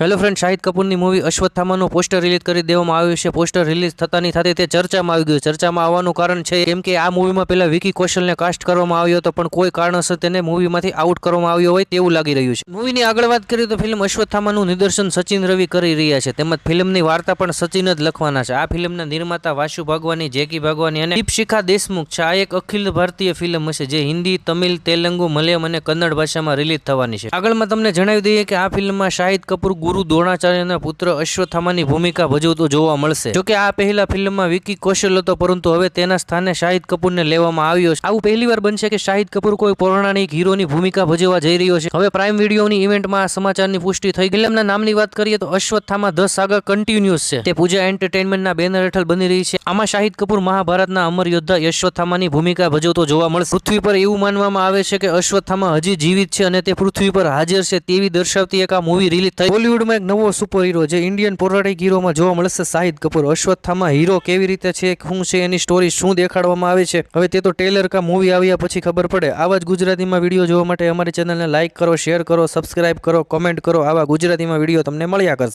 Hello friend Shahid કપૂરની movie અશ્વત્થામાનું poster release કરી દેવામાં આવ્યું છે. પોસ્ટર રિલીઝ થતાની સાથે તે ચર્ચામાં આવી ગયું. ચર્ચામાં આવવાનું કારણ છે કેમ કે આ મૂવીમાં પહેલા વિકી કૌશલને કાસ્ટ કરવામાં આવ્યો હતો, પણ કોઈ કારણસર તેને મૂવીમાંથી આઉટ કરવામાં આવ્યો હોય તેવું લાગી રહ્યું છે. મૂવીની આગળ વાત કરીએ તો ફિલ્મ અશ્વત્થામાનું નિદર્શન સચિન રવિ કરી રહ્યા છે. તેમજ ફિલ્મની વાર્તા પણ સચિન જ લખવાના છે. આ ફિલ્મના નિર્માતા વાસુ ભાગવાની, જેકી ભાગવાની અને દીપશિખા દેશમુખ છે. આ એક અખિલ ભારતીય ફિલ્મ હશે જે હિન્દી, તમિલ, તેલુગુ, મલયાલમ અને કન્નડ ભાષામાં રિલીઝ થવાની છે. આગળમાં તમને જણાવી દઈએ કે આ ફિલ્મમાં શાહિદ કપૂર ગુરુ દ્રોણાચાર્યના પુત્ર અશ્વત્થામાની ભૂમિકા ભજવતો જોવા મળશે. જોકે આ પહેલા ફિલ્મમાં વિકી કૌશલ હતો, પરંતુ હવે તેના સ્થાને શાહિદ કપૂરને લેવામાં આવ્યો છે. આવું પહેલીવાર બનશે કે શાહિદ કપૂર કોઈ પૌરાણિક હીરોની ભૂમિકા ભજવવા જઈ રહ્યો છે. હવે પ્રાઇમ વિડીયોની ઇવેન્ટમાં આ સમાચારની પુષ્ટિ થઈ ફિલ્મના નામની વાત કરીએ તો અશ્વત્થામા ધ આગળ કન્ટિન્યુઅસ છે. તે પૂજા એન્ટરટેનમેન્ટના બેનર હેઠળ બની રહી છે. આમાં શાહિદ કપૂર મહાભારતના અમર યોદ્ધા અશ્વત્થામાની ભૂમિકા ભજવતો જોવા મળશે. પૃથ્વી પર એવું માનવામાં આવે છે કે અશ્વત્થામા હજી જીવિત છે અને તે પૃથ્વી પર હાજર છે તેવી દર્શાવતી એક આ મૂવી રિલીઝ થઈ. બોલિવૂડમાં એક નવો સુપર હીરો જે ઇન્ડિયન પૌરાણિક હીરોમાં જોવા મળશે શાહિદ કપૂર. અશ્વત્થામાં હીરો કેવી રીતે છે, શું છે, એની સ્ટોરી શું દેખાડવામાં આવે છે? હવે તે તો ટેલર કા મૂવી આવ્યા પછી ખબર પડે. આવા જ ગુજરાતીમાં વીડિયો જોવા માટે અમારી ચેનલને લાઇક કરો શેર કરો સબસ્ક્રાઇબ કરો કોમેન્ટ કરો. આવા ગુજરાતીમાં વીડિયો તમને મળ્યા કરશે.